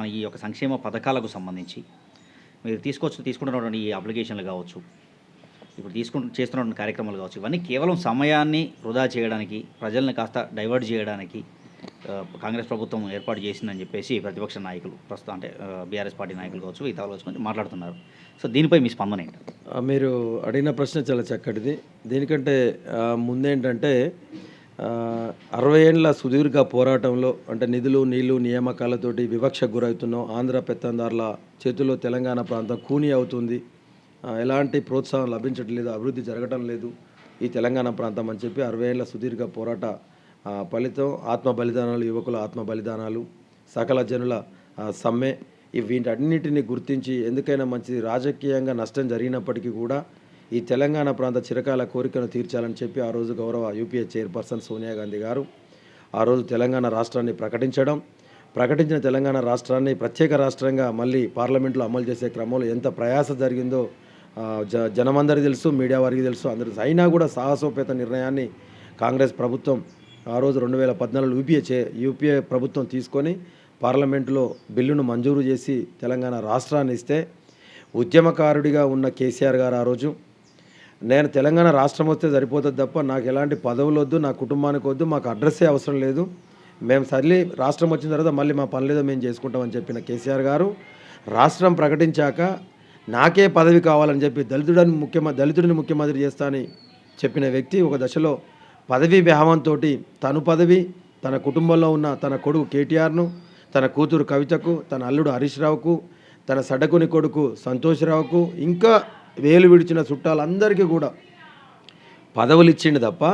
మన ఈ యొక్క సంక్షేమ పథకాలకు సంబంధించి. మీరు తీసుకొచ్చి తీసుకుంటున్నటువంటి ఈ అప్లికేషన్లు కావచ్చు ఇప్పుడు తీసుకుంటు చేస్తున్నటువంటి కార్యక్రమాలు కావచ్చు ఇవన్నీ కేవలం సమయాన్ని వృధా చేయడానికి ప్రజల్ని కాస్త డైవర్ట్ చేయడానికి కాంగ్రెస్ ప్రభుత్వం ఏర్పాటు చేసిందని చెప్పేసి ప్రతిపక్ష నాయకులు ప్రస్తుతం అంటే బీఆర్ఎస్ పార్టీ నాయకులు కావచ్చు ఇతర కావచ్చు మాట్లాడుతున్నారు. సో దీనిపై మీ స్పందన ఏంటి? మీరు అడిగిన ప్రశ్న చాలా చక్కటిది. దీనికంటే ముందేంటంటే అరవై ఏళ్ళ సుదీర్ఘ పోరాటంలో అంటే నిధులు నీళ్ళు నియామకాలతోటి వివక్ష గురవుతున్నాం. ఆంధ్ర పెత్తందారుల చేతుల్లో తెలంగాణ ప్రాంతం కూని అవుతుంది. ఎలాంటి ప్రోత్సాహం లభించట్లేదు అభివృద్ధి జరగటం లేదు ఈ తెలంగాణ ప్రాంతం అని చెప్పి అరవై ఏళ్ళ సుదీర్ఘ పోరాట ఫలితం ఆత్మ బలిదానాలు యువకుల ఆత్మ బలిదానాలు సకల జనుల సమ్మె. ఈ వీటన్నిటిని గుర్తించి ఎందుకైనా మంచిది. రాజకీయంగా నష్టం జరిగినప్పటికీ కూడా ఈ తెలంగాణ ప్రాంత చిరకాల కోరికను తీర్చాలని చెప్పి ఆ రోజు గౌరవ యూపీఏ చైర్పర్సన్ సోనియా గాంధీ గారు ఆ రోజు తెలంగాణ రాష్ట్రాన్ని ప్రకటించడం ప్రకటించిన తెలంగాణ రాష్ట్రాన్ని ప్రత్యేక రాష్ట్రంగా మళ్ళీ పార్లమెంట్లో అమలు చేసే క్రమంలో ఎంత ప్రయాస జరిగిందో జ జనమందరికీ తెలుసు మీడియా వారికి తెలుసు అందరూ అయినా కూడా సాహసోపేత నిర్ణయాన్ని కాంగ్రెస్ ప్రభుత్వం ఆ రోజు రెండు వేల పద్నాలుగు యూపీఏ చే యూపీఏ ప్రభుత్వం తీసుకొని పార్లమెంటులో బిల్లును మంజూరు చేసి తెలంగాణ రాష్ట్రాన్ని ఇస్తే ఉద్యమకారుడిగా ఉన్న కేసీఆర్ గారు ఆ రోజు నేను తెలంగాణ రాష్ట్రం వస్తే సరిపోతుంది తప్ప నాకు ఎలాంటి పదవులు వద్దు నా కుటుంబానికి వద్దు మాకు అడ్రస్సే అవసరం లేదు. మేము సర్లీ రాష్ట్రం వచ్చిన తర్వాత మళ్ళీ మా పనులేదో మేము చేసుకుంటామని చెప్పిన కేసీఆర్ గారు రాష్ట్రం ప్రకటించాక నాకే పదవి కావాలని చెప్పి దళితుడని ముఖ్యమంత్రి దళితుడిని ముఖ్యమంత్రి చేస్తా అని చెప్పిన వ్యక్తి ఒక దశలో పదవి వ్యాహంతో తను పదవి తన కుటుంబంలో ఉన్న తన కొడుకు కేటీఆర్ను తన కూతురు కవితకు తన అల్లుడు హరీష్ రావుకు తన సడకుని కొడుకు సంతోష్రావుకు ఇంకా వేలు విడిచిన చుట్టాలందరికీ కూడా పదవులు ఇచ్చిండు తప్ప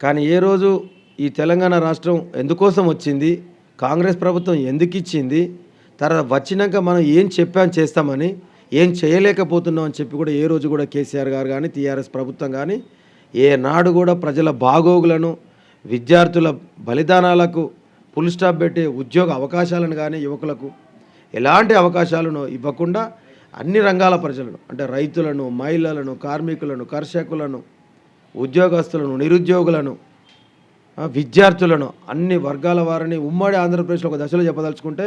కానీ ఏ రోజు ఈ తెలంగాణ రాష్ట్రం ఎందుకోసం వచ్చింది కాంగ్రెస్ ప్రభుత్వం ఎందుకు ఇచ్చింది తర్వాత వచ్చినాక మనం ఏం చెప్పాం చేస్తామని ఏం చేయలేకపోతున్నాం అని చెప్పి కూడా ఏ రోజు కూడా కేసీఆర్ గారు కానీ టీఆర్ఎస్ ప్రభుత్వం కానీ ఏ నాడు కూడా ప్రజల బాగోగులను విద్యార్థుల బలిదానాలకు ఫుల్ స్టాప్ పెట్టే ఉద్యోగ అవకాశాలను కానీ యువకులకు ఎలాంటి అవకాశాలను ఇవ్వకుండా అన్ని రంగాల ప్రజలను అంటే రైతులను మహిళలను కార్మికులను కర్షకులను ఉద్యోగస్తులను నిరుద్యోగులను విద్యార్థులను అన్ని వర్గాల వారిని ఉమ్మడి ఆంధ్రప్రదేశ్లో ఒక దశలో చెప్పదలుచుకుంటే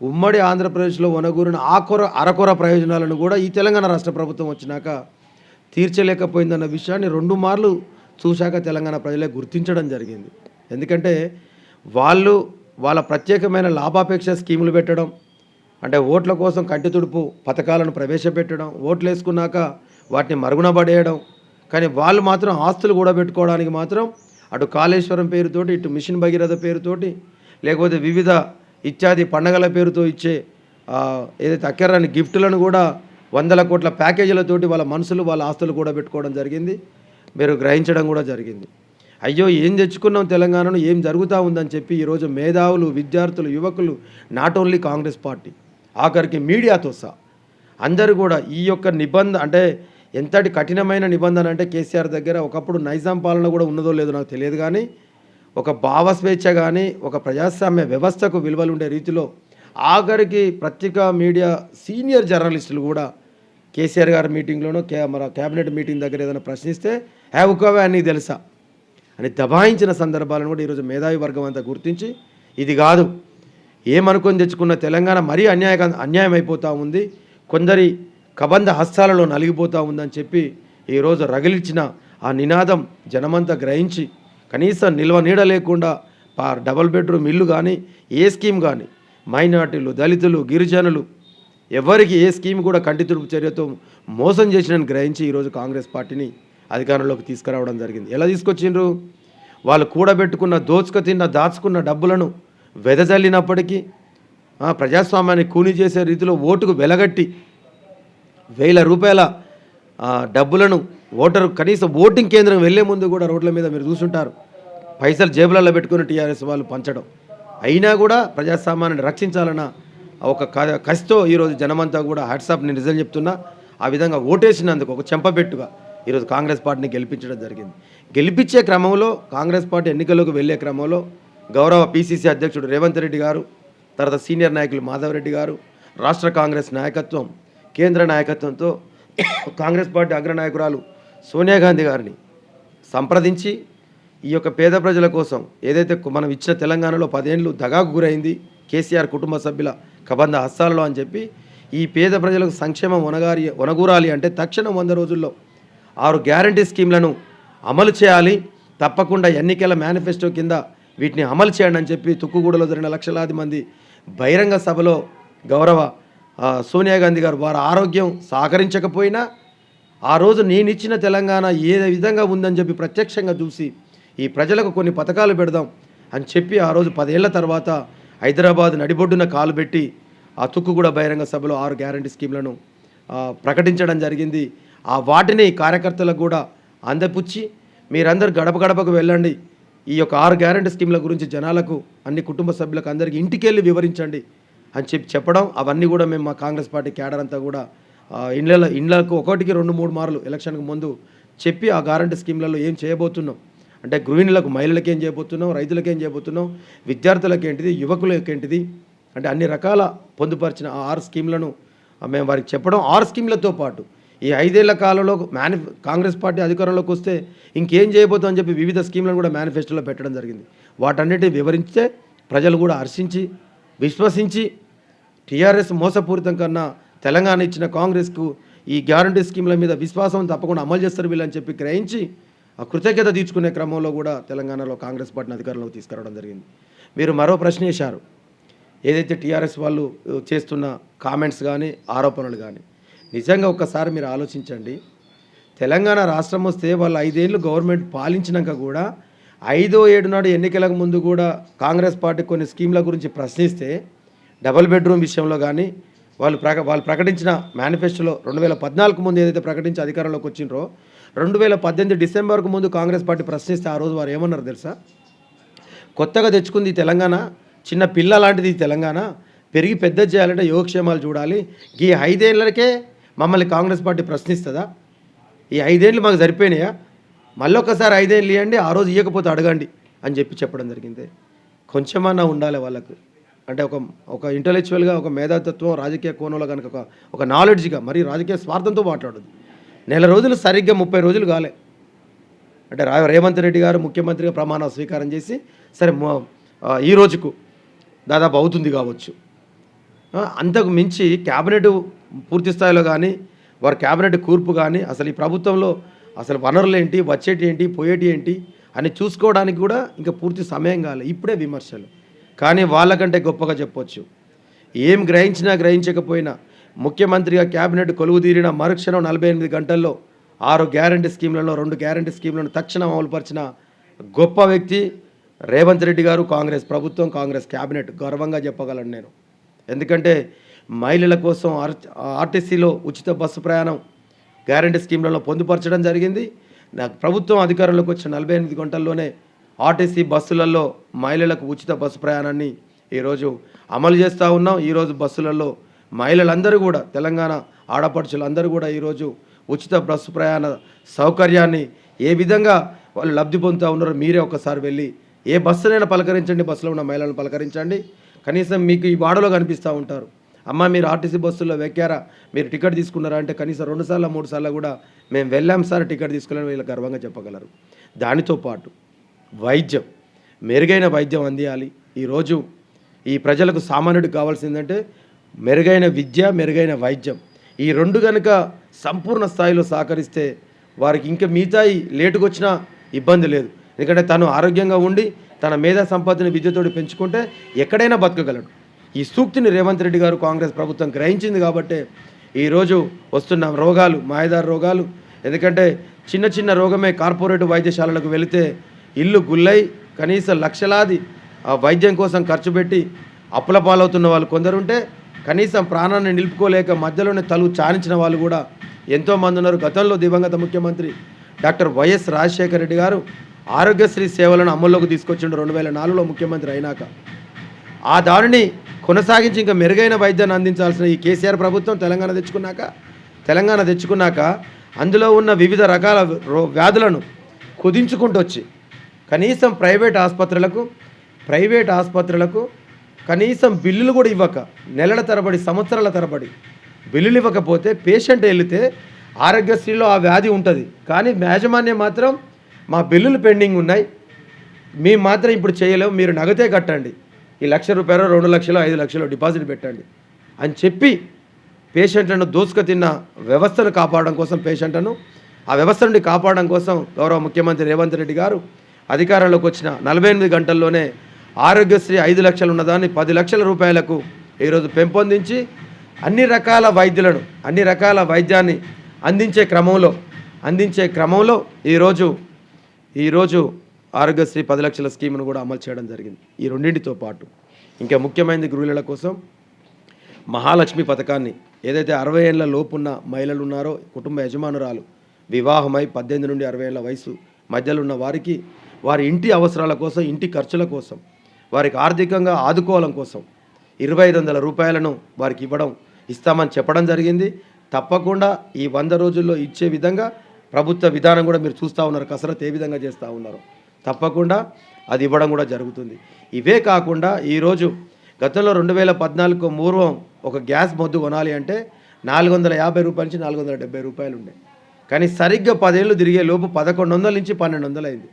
ఉమ్మడి ఆంధ్రప్రదేశ్లో వనగూరిన ఆకొర అరకొర ప్రయోజనాలను కూడా ఈ తెలంగాణ రాష్ట్ర ప్రభుత్వం వచ్చినాక తీర్చలేకపోయిందన్న విషయాన్ని రెండు మార్లు చూశాక తెలంగాణ ప్రజలే గుర్తించడం జరిగింది. ఎందుకంటే వాళ్ళు వాళ్ళ ప్రత్యేకమైన లాభాపేక్ష స్కీములు పెట్టడం అంటే ఓట్ల కోసం కంటి తుడుపు పథకాలను ప్రవేశపెట్టడం ఓట్లు వేసుకున్నాక వాటిని మరుగున పడేయడం కానీ వాళ్ళు మాత్రం ఆస్తులు కూడా పెట్టుకోవడానికి మాత్రం అటు కాళేశ్వరం పేరుతోటి ఇటు మిషన్ భగీరథ పేరుతోటి లేకపోతే వివిధ ఇత్యాది పండగల పేరుతో ఇచ్చే ఏదైతే అక్కర్రాని గిఫ్టులను కూడా వందల కోట్ల ప్యాకేజీలతోటి వాళ్ళ మనసులు వాళ్ళ ఆస్తులు కూడా పెట్టుకోవడం జరిగింది. మీరు గ్రహించడం కూడా జరిగింది. అయ్యో ఏం తెచ్చుకున్నాం తెలంగాణను ఏం జరుగుతూ ఉందని చెప్పి ఈరోజు మేధావులు విద్యార్థులు యువకులు నాట్ ఓన్లీ కాంగ్రెస్ పార్టీ. ఆఖరికి మీడియాతో సహా అందరూ కూడా ఈ యొక్క నిబంధన అంటే ఎంతటి కఠినమైన నిబంధన అంటే కేసీఆర్ దగ్గర ఒకప్పుడు నైజాం పాలన కూడా ఉన్నదో లేదో నాకు తెలియదు కానీ ఒక భావస్వేచ్ఛ కానీ ఒక ప్రజాస్వామ్య వ్యవస్థకు విలువలు ఉండే రీతిలో ఆఖరికి పత్రికా మీడియా సీనియర్ జర్నలిస్టులు కూడా కేసీఆర్ గారి మీటింగ్లోనో కే మన క్యాబినెట్ మీటింగ్ దగ్గర ఏదైనా ప్రశ్నిస్తే హ్యావ్ అని తెలుసా? అని దబాయించిన సందర్భాలను కూడా ఈరోజు మేధావి వర్గం అంతా గుర్తించి ఇది కాదు ఏమనుకొని తెచ్చుకున్న తెలంగాణ మరీ అన్యాయ అన్యాయం అయిపోతూ ఉంది. కొందరి కబంధ హస్తాలలో నలిగిపోతూ ఉందని చెప్పి ఈరోజు రగిలిచ్చిన ఆ నినాదం జనమంతా గ్రహించి కనీసం నిల్వ నీడ లేకుండా పా డబల్ బెడ్రూమ్ ఇల్లు కానీ ఏ స్కీమ్ కానీ మైనార్టీలు దళితులు గిరిజనులు ఎవరికి ఏ స్కీమ్ కూడా కంటి తుడుపు చర్యతో మోసం చేసినని గ్రహించి ఈరోజు కాంగ్రెస్ పార్టీని అధికారంలోకి తీసుకురావడం జరిగింది. ఎలా తీసుకొచ్చిండ్రు? వాళ్ళు కూడబెట్టుకున్న దోచుక తిన్న దాచుకున్న డబ్బులను వెదజల్లినప్పటికీ ప్రజాస్వామ్యాన్ని కూని చేసే రీతిలో ఓటుకు వెలగట్టి వేల రూపాయల డబ్బులను ఓటరు కనీసం ఓటింగ్ కేంద్రం వెళ్ళే ముందు కూడా రోడ్ల మీద మీరు చూసుంటారు. పైసలు జేబులలో పెట్టుకుని టీఆర్ఎస్ వాళ్ళు పంచడం. అయినా కూడా ప్రజాస్వామ్యాన్ని రక్షించాలన్న ఒక క- కసితో ఈరోజు జనమంతా కూడా హ్యాట్సాప్ నేను నిజం చెప్తున్నా ఆ విధంగా ఓటేసినందుకు ఒక చెంపబెట్టుగా ఈరోజు కాంగ్రెస్ పార్టీని గెలిపించడం జరిగింది. గెలిపించే క్రమంలో కాంగ్రెస్ పార్టీ ఎన్నికలకు వెళ్ళే క్రమంలో గౌరవ పిసిసి అధ్యక్షుడు రేవంత్ రెడ్డి గారు తర్వాత సీనియర్ నాయకులు మాధవరెడ్డి గారు రాష్ట్ర కాంగ్రెస్ నాయకత్వం కేంద్ర నాయకత్వంతో కాంగ్రెస్ పార్టీ అగ్రనాయకురాలు సోనియా గాంధీ గారిని సంప్రదించి ఈ యొక్క పేద ప్రజల కోసం ఏదైతే మనం ఇచ్చిన తెలంగాణలో పదేళ్ళు దగాకు గురైంది కేసీఆర్ కుటుంబ సభ్యుల కబంధ హస్తాలలో అని చెప్పి ఈ పేద ప్రజలకు సంక్షేమం ఒనగారి ఒనగూరాలి అంటే తక్షణం వంద రోజుల్లో ఆరు గ్యారంటీ స్కీమ్లను అమలు చేయాలి. తప్పకుండా ఎన్నికల మేనిఫెస్టో కింద వీటిని అమలు చేయండి అని చెప్పి తుక్కుగూడలో జరిగిన లక్షలాది మంది బహిరంగ సభలో గౌరవ సోనియా గాంధీ గారు వారి ఆరోగ్యం సహకరించకపోయినా ఆ రోజు నేను ఇచ్చిన తెలంగాణ ఏ విధంగా ఉందని చెప్పి ప్రత్యక్షంగా చూసి ఈ ప్రజలకు కొన్ని పథకాలు పెడదాం అని చెప్పి ఆ రోజు పదేళ్ళ తర్వాత హైదరాబాద్ నడిబొడ్డున కాలు పెట్టి ఆ తుక్కుగూడ బహిరంగ సభలో ఆరు గ్యారంటీ స్కీమ్లను ప్రకటించడం జరిగింది. ఆ వాటిని కార్యకర్తలకు కూడా అందపుచ్చి మీరందరూ గడప గడపకు వెళ్ళండి. ఈ యొక్క ఆరు గ్యారంటీ స్కీమ్ల గురించి జనాలకు అన్ని కుటుంబ సభ్యులకు అందరికీ ఇంటికెళ్ళి వివరించండి అని చెప్పి చెప్పడం అవన్నీ కూడా మేము మా కాంగ్రెస్ పార్టీ క్యాడర్ అంతా కూడా ఇండ్ల ఇండ్లకు ఒకటికి రెండు మూడు మార్లు ఎలక్షన్కి ముందు చెప్పి ఆ గ్యారంటీ స్కీమ్లలో ఏం చేయబోతున్నాం? అంటే గృహిణులకు మహిళలకు ఏం చేయబోతున్నాం? రైతులకు ఏం చేయబోతున్నాం? విద్యార్థులకు ఏంటిది? యువకులకు ఏంటిది? అంటే అన్ని రకాల పొందుపరిచిన ఆ ఆరు స్కీమ్లను మేము వారికి చెప్పడం. ఆరు స్కీమ్లతో పాటు ఈ ఐదేళ్ళ కాలంలో మేని కాంగ్రెస్ పార్టీ అధికారంలోకి వస్తే ఇంకేం చేయబోతాం అని చెప్పి వివిధ స్కీమ్లను కూడా మేనిఫెస్టోలో పెట్టడం జరిగింది. వాటన్నిటిని వివరించే ప్రజలు కూడా హర్షించి విశ్వసించి టీఆర్ఎస్ మోసపూరితం కన్నా తెలంగాణ ఇచ్చిన కాంగ్రెస్కు ఈ గ్యారంటీ స్కీమ్ల మీద విశ్వాసం తప్పకుండా అమలు చేస్తారు వీళ్ళని చెప్పి గ్రహించి ఆ కృతజ్ఞత తీర్చుకునే క్రమంలో కూడా తెలంగాణలో కాంగ్రెస్ పార్టీని అధికారంలోకి తీసుకురావడం జరిగింది. మీరు మరో ప్రశ్న వేశారు. ఏదైతే టీఆర్ఎస్ వాళ్ళు చేస్తున్న కామెంట్స్ కానీ ఆరోపణలు కానీ నిజంగా ఒక్కసారి మీరు ఆలోచించండి. తెలంగాణ రాష్ట్రం వస్తే వాళ్ళు ఐదేళ్ళు గవర్నమెంట్ పాలించినాక కూడా ఐదో ఏడు నాడు ఎన్నికలకు ముందు కూడా కాంగ్రెస్ పార్టీ కొన్ని స్కీమ్ల గురించి ప్రశ్నిస్తే డబల్ బెడ్రూమ్ విషయంలో కానీ వాళ్ళు ప్రక వాళ్ళు ప్రకటించిన మేనిఫెస్టోలో రెండు వేల పద్నాలుగు ముందు ఏదైతే ప్రకటించి అధికారంలోకి వచ్చిండ్రో రెండు వేల పద్దెనిమిది డిసెంబర్కు ముందు కాంగ్రెస్ పార్టీ ప్రశ్నిస్తే ఆ రోజు వారు ఏమన్నారు తెలుసా? కొత్తగా తెచ్చుకుంది తెలంగాణ చిన్న పిల్ల లాంటిది తెలంగాణ పెరిగి పెద్ద చేయాలంటే యోగక్షేమాలు చూడాలి. ఈ ఐదేళ్ళకే మమ్మల్ని కాంగ్రెస్ పార్టీ ప్రశ్నిస్తుందా? ఈ ఐదేళ్ళు మాకు సరిపోయినాయా? మళ్ళీ ఒకసారి ఐదేళ్ళు ఇవ్వండి ఆ రోజు ఇవ్వకపోతే అడగండి అని చెప్పి చెప్పడం జరిగింది. కొంచెమన్నా ఉండాలి వాళ్ళకు. అంటే ఒక ఒక ఇంటలెక్చువల్గా ఒక మేధాతత్వం రాజకీయ కోణంలో కనుక ఒక ఒక నాలెడ్జ్గా మరి రాజకీయ స్వార్థంతో మాట్లాడదు. నెల రోజులు సరిగ్గా ముప్పై రోజులు కాలే. అంటే రా రేవంత్ రెడ్డి గారు ముఖ్యమంత్రిగా ప్రమాణ స్వీకారం చేసి సరే ఈ రోజుకు దాదాపు అవుతుంది కావచ్చు. అంతకు మించి క్యాబినెట్ పూర్తి స్థాయిలో కానీ వారి క్యాబినెట్ కూర్పు కానీ అసలు ఈ ప్రభుత్వంలో అసలు వనరులు ఏంటి వచ్చేటి ఏంటి పోయేటి ఏంటి అని చూసుకోవడానికి కూడా ఇంకా పూర్తి సమయం కాలే. ఇప్పుడే విమర్శలు. కానీ వాళ్ళకంటే గొప్పగా చెప్పొచ్చు. ఏం గ్రహించినా గ్రహించకపోయినా ముఖ్యమంత్రిగా క్యాబినెట్ కొలువు తీరిన మరుక్షణం నలభై ఎనిమిది గంటల్లో ఆరు గ్యారంటీ స్కీమ్లలో రెండు గ్యారంటీ స్కీమ్లను తక్షణం అమలుపరిచిన గొప్ప వ్యక్తి రేవంత్ రెడ్డి గారు కాంగ్రెస్ ప్రభుత్వం కాంగ్రెస్ క్యాబినెట్ గర్వంగా చెప్పగలను నేను. ఎందుకంటే మహిళల కోసం ఆర్ ఆర్టీసీలో ఉచిత బస్సు ప్రయాణం గ్యారంటీ స్కీమ్లలో పొందుపరచడం జరిగింది. నాకు ప్రభుత్వం అధికారంలోకి వచ్చిన నలభై ఎనిమిది గంటల్లోనే ఆర్టీసీ బస్సులలో మహిళలకు ఉచిత బస్సు ప్రయాణాన్ని ఈరోజు అమలు చేస్తూ ఉన్నాం. ఈరోజు బస్సులలో మహిళలందరూ కూడా తెలంగాణ ఆడపడుచులందరూ కూడా ఈరోజు ఉచిత బస్సు ప్రయాణ సౌకర్యాన్ని ఏ విధంగా వాళ్ళు లబ్ధి పొందుతూ ఉన్నారో మీరే ఒకసారి వెళ్ళి ఏ బస్సునైనా పలకరించండి బస్సులో ఉన్న మహిళలను పలకరించండి. కనీసం మీకు ఈ వాడలో కనిపిస్తూ ఉంటారు. అమ్మ మీరు ఆర్టీసీ బస్సుల్లో వెక్కారా? మీరు టికెట్ తీసుకున్నారా అంటే కనీసం రెండు సార్లు మూడు సార్లు కూడా మేము వెళ్ళాం సార్ టికెట్ తీసుకుని వీళ్ళు గర్వంగా చెప్పగలరు. దానితో పాటు వైద్యం మెరుగైన వైద్యం అందియాలి. ఈరోజు ఈ ప్రజలకు సామాన్యుడికి కావాల్సిందంటే మెరుగైన విద్య మెరుగైన వైద్యం. ఈ రెండు కనుక సంపూర్ణ స్థాయిలో సహకరిస్తే వారికి ఇంకా మిగతాయి లేటుకొచ్చినా ఇబ్బంది లేదు. ఎందుకంటే తను ఆరోగ్యంగా ఉండి తన మేధా సంపత్తిని విద్యతోటి పెంచుకుంటే ఎక్కడైనా బతకగలడు. ఈ సూక్తిని రేవంత్ రెడ్డి గారు కాంగ్రెస్ ప్రభుత్వం గ్రహించింది కాబట్టే ఈరోజు వస్తున్న రోగాలు మాయదారు రోగాలు. ఎందుకంటే చిన్న చిన్న రోగమే కార్పొరేట్ వైద్యశాలలకు వెళితే ఇల్లు గుల్లై కనీసం లక్షలాది ఆ వైద్యం కోసం ఖర్చు పెట్టి అప్పుల పాలవుతున్న వాళ్ళు కొందరుంటే కనీసం ప్రాణాన్ని నిలుపుకోలేక మధ్యలోనే తలువు చానించిన వాళ్ళు కూడా ఎంతోమంది ఉన్నారు. గతంలో దివంగత ముఖ్యమంత్రి డాక్టర్ వైఎస్ రాజశేఖర రెడ్డి గారు ఆరోగ్యశ్రీ సేవలను అమల్లోకి తీసుకొచ్చిండు రెండు వేల నాలుగులో ముఖ్యమంత్రి అయినాక. ఆ దారిని కొనసాగించి ఇంకా మెరుగైన వైద్యాన్ని అందించాల్సిన ఈ కేసీఆర్ ప్రభుత్వం తెలంగాణ తెచ్చుకున్నాక తెలంగాణ తెచ్చుకున్నాక అందులో ఉన్న వివిధ రకాల రో- వ్యాధులను కుదించుకుంటూ వచ్చి కనీసం ప్రైవేట్ ఆసుపత్రులకు ప్రైవేట్ ఆసుపత్రులకు కనీసం బిల్లులు కూడా ఇవ్వక నెలల తరబడి సంవత్సరాల తరబడి బిల్లులు ఇవ్వకపోతే పేషెంట్ వెళితే ఆరోగ్యశ్రీలో ఆ వ్యాధి ఉంటుంది. కానీ యాజమాన్యం మాత్రం మా బిల్లులు పెండింగ్ ఉన్నాయి. మేము మాత్రం ఇప్పుడు చేయలేము. మీరు నగదే కట్టండి. ఈ లక్ష రూపాయలు రెండు లక్షలు ఐదు లక్షలు డిపాజిట్ పెట్టండి అని చెప్పి పేషెంట్లను దోసుక తిన్న వ్యవస్థను కాపాడడం కోసం పేషెంట్లను ఆ వ్యవస్థ నుండి కాపాడడం కోసం గౌరవ ముఖ్యమంత్రి రేవంత్ రెడ్డి గారు అధికారంలోకి వచ్చిన నలభై ఎనిమిది గంటల్లోనే ఆరోగ్యశ్రీ ఐదు లక్షలు ఉన్నదాన్ని పది లక్షల రూపాయలకు ఈరోజు పెంపొందించి అన్ని రకాల వైద్యులను అన్ని రకాల వైద్యాన్ని అందించే క్రమంలో అందించే క్రమంలో ఈరోజు ఈరోజు ఆరోగ్యశ్రీ పది లక్షల స్కీమ్ను కూడా అమలు చేయడం జరిగింది. ఈ రెండింటితో పాటు ఇంకా ముఖ్యమైనది గృహిణుల కోసం మహాలక్ష్మి పథకాన్ని ఏదైతే అరవై ఏళ్ళ లోపున్న మహిళలు ఉన్నారో కుటుంబ యజమానురాలు వివాహమై పద్దెనిమిది నుండి అరవై ఏళ్ళ వయసు మధ్యలో ఉన్న వారికి వారి ఇంటి అవసరాల కోసం ఇంటి ఖర్చుల కోసం వారికి ఆర్థికంగా ఆదుకోవడం కోసం ఇరవై ఐదు వందల రూపాయలను వారికి ఇవ్వడం ఇస్తామని చెప్పడం జరిగింది. తప్పకుండా ఈ వంద రోజుల్లో ఇచ్చే విధంగా ప్రభుత్వ విధానం కూడా మీరు చూస్తూ ఉన్నారు కసరత్ ఏ విధంగా చేస్తూ ఉన్నారు. తప్పకుండా అది ఇవ్వడం కూడా జరుగుతుంది. ఇవే కాకుండా ఈరోజు గతంలో రెండు వేల పద్నాలుగు పూర్వం ఒక గ్యాస్ మొద్దు కొనాలి అంటే నాలుగు వందల యాభై రూపాయల నుంచి నాలుగు వందల డెబ్బై రూపాయలు ఉండే. కానీ సరిగ్గా పదేళ్ళు తిరిగే లోపు పదకొండు వందల నుంచి పన్నెండు వందలు అయింది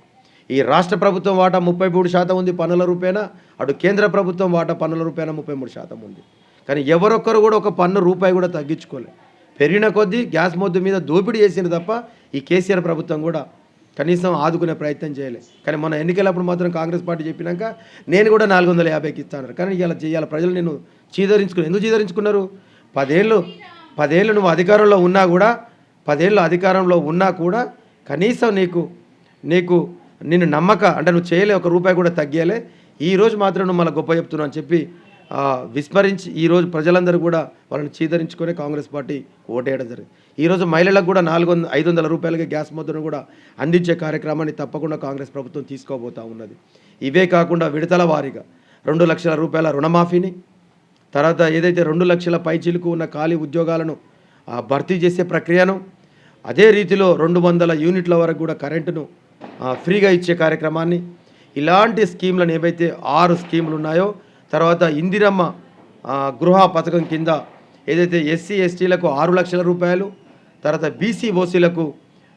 ఈ రాష్ట్ర ప్రభుత్వం వాటా ముప్పై మూడు శాతం ఉంది పన్నుల రూపాయన అటు కేంద్ర ప్రభుత్వం వాటా పన్నుల రూపాయన ముప్పై మూడు శాతం ఉంది. కానీ ఎవరొక్కరు కూడా ఒక పన్ను రూపాయి కూడా తగ్గించుకోలేదు పెరిగిన కొద్దీ గ్యాస్ మొద్దు మీద దోపిడీ చేసిన తప్ప ఈ కేసీఆర్ ప్రభుత్వం కూడా కనీసం ఆదుకునే ప్రయత్నం చేయలే. కానీ మొన్న ఎన్నికలప్పుడు మాత్రం కాంగ్రెస్ పార్టీ చెప్పినాక నేను కూడా నాలుగు వందల యాభైకి ఇస్తాను కానీ ఇలా చేయాలి ప్రజలు నేను చీదరించుకున్నాను ఎందుకు చీదరించుకున్నారు? పదేళ్ళు పదేళ్ళు నువ్వు అధికారంలో ఉన్నా కూడా పదేళ్ళు అధికారంలో ఉన్నా కూడా కనీసం నీకు నీకు నిన్ను నమ్మక అంటే నువ్వు చేయలే ఒక రూపాయి కూడా తగ్గేలే. ఈ రోజు మాత్రం నువ్వు మళ్ళీ గొప్ప చెప్తున్నావు అని చెప్పి విస్మరించి ఈరోజు ప్రజలందరూ కూడా వాళ్ళని చీదరించుకొని కాంగ్రెస్ పార్టీ ఓటేయడం జరిగింది. ఈరోజు మహిళలకు కూడా నాలుగు వందల ఐదు వందల రూపాయలకి గ్యాస్ ముద్దను కూడా అందించే కార్యక్రమాన్ని తప్పకుండా కాంగ్రెస్ ప్రభుత్వం తీసుకోబోతూ ఉన్నది. ఇవే కాకుండా విడతల వారీగా రెండు లక్షల రూపాయల రుణమాఫీని తర్వాత ఏదైతే రెండు లక్షల పైచీలకు ఉన్న ఖాళీ ఉద్యోగాలను భర్తీ చేసే ప్రక్రియను అదే రీతిలో రెండు వందల యూనిట్ల వరకు కూడా కరెంటును ఫ్రీగా ఇచ్చే కార్యక్రమాన్ని ఇలాంటి స్కీమ్లను ఏవైతే ఆరు స్కీములు ఉన్నాయో తర్వాత ఇందిరమ్మ గృహ పథకం కింద ఏదైతే ఎస్సీ ఎస్టీలకు ఆరు లక్షల రూపాయలు తర్వాత బీసీ ఓసీలకు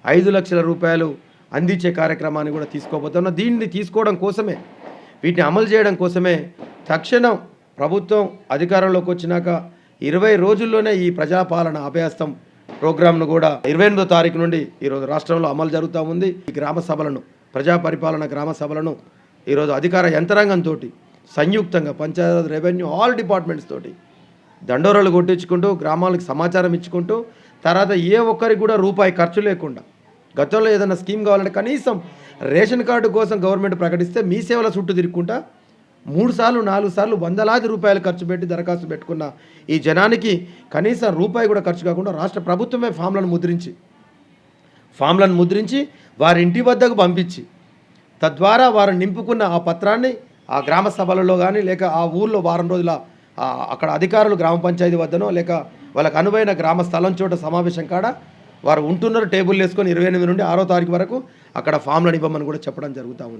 ఐదు లక్షల రూపాయలు అందించే కార్యక్రమాన్ని కూడా తీసుకోబోతున్నా. దీన్ని తీసుకోవడం కోసమే వీటిని అమలు చేయడం కోసమే తక్షణం ప్రభుత్వం అధికారంలోకి వచ్చినాక ఇరవై రోజుల్లోనే ఈ ప్రజాపాలన అభ్యాస్తం ప్రోగ్రామ్ను కూడా ఇరవై ఎనిమిదో తారీఖు నుండి ఈరోజు రాష్ట్రంలో అమలు జరుగుతూ ఉంది. ఈ గ్రామ సభలను ప్రజా పరిపాలన గ్రామ సభలను ఈరోజు అధికార యంత్రాంగంతో సంయుక్తంగా పంచాయత్ రెవెన్యూ ఆల్ డిపార్ట్మెంట్స్ తోటి దండోరాలు కొట్టించుకుంటూ గ్రామాలకు సమాచారం ఇచ్చుకుంటూ తర్వాత ఏ ఒక్కరికి కూడా రూపాయి ఖర్చు లేకుండా గతంలో ఏదైనా స్కీమ్ కావాలంటే కనీసం రేషన్ కార్డు కోసం గవర్నమెంట్ ప్రకటిస్తే మీ సేవల చుట్టూ తిరుక్కుంటా మూడు సార్లు నాలుగు సార్లు వందలాది రూపాయలు ఖర్చు పెట్టి దరఖాస్తు పెట్టుకున్న ఈ జనానికి కనీసం రూపాయి కూడా ఖర్చు కాకుండా రాష్ట్ర ప్రభుత్వమే ఫామ్లను ముద్రించి ఫామ్లను ముద్రించి వారి ఇంటి వద్దకు పంపించి తద్వారా వారు నింపుకున్న ఆ పత్రాన్ని ఆ గ్రామ సభలలో కానీ లేక ఆ ఊర్లో వారం రోజుల అక్కడ అధికారులు గ్రామ పంచాయతీ వద్దనో లేక వాళ్ళకు అనువైన గ్రామ స్థలం చోట సమావేశం కాడ వారు ఉంటున్నారు టేబుల్ వేసుకొని ఇరవై ఎనిమిది నుండి ఆరో తారీఖు వరకు అక్కడ ఫామ్లను ఇవ్వమని కూడా చెప్పడం జరుగుతూ ఉంది.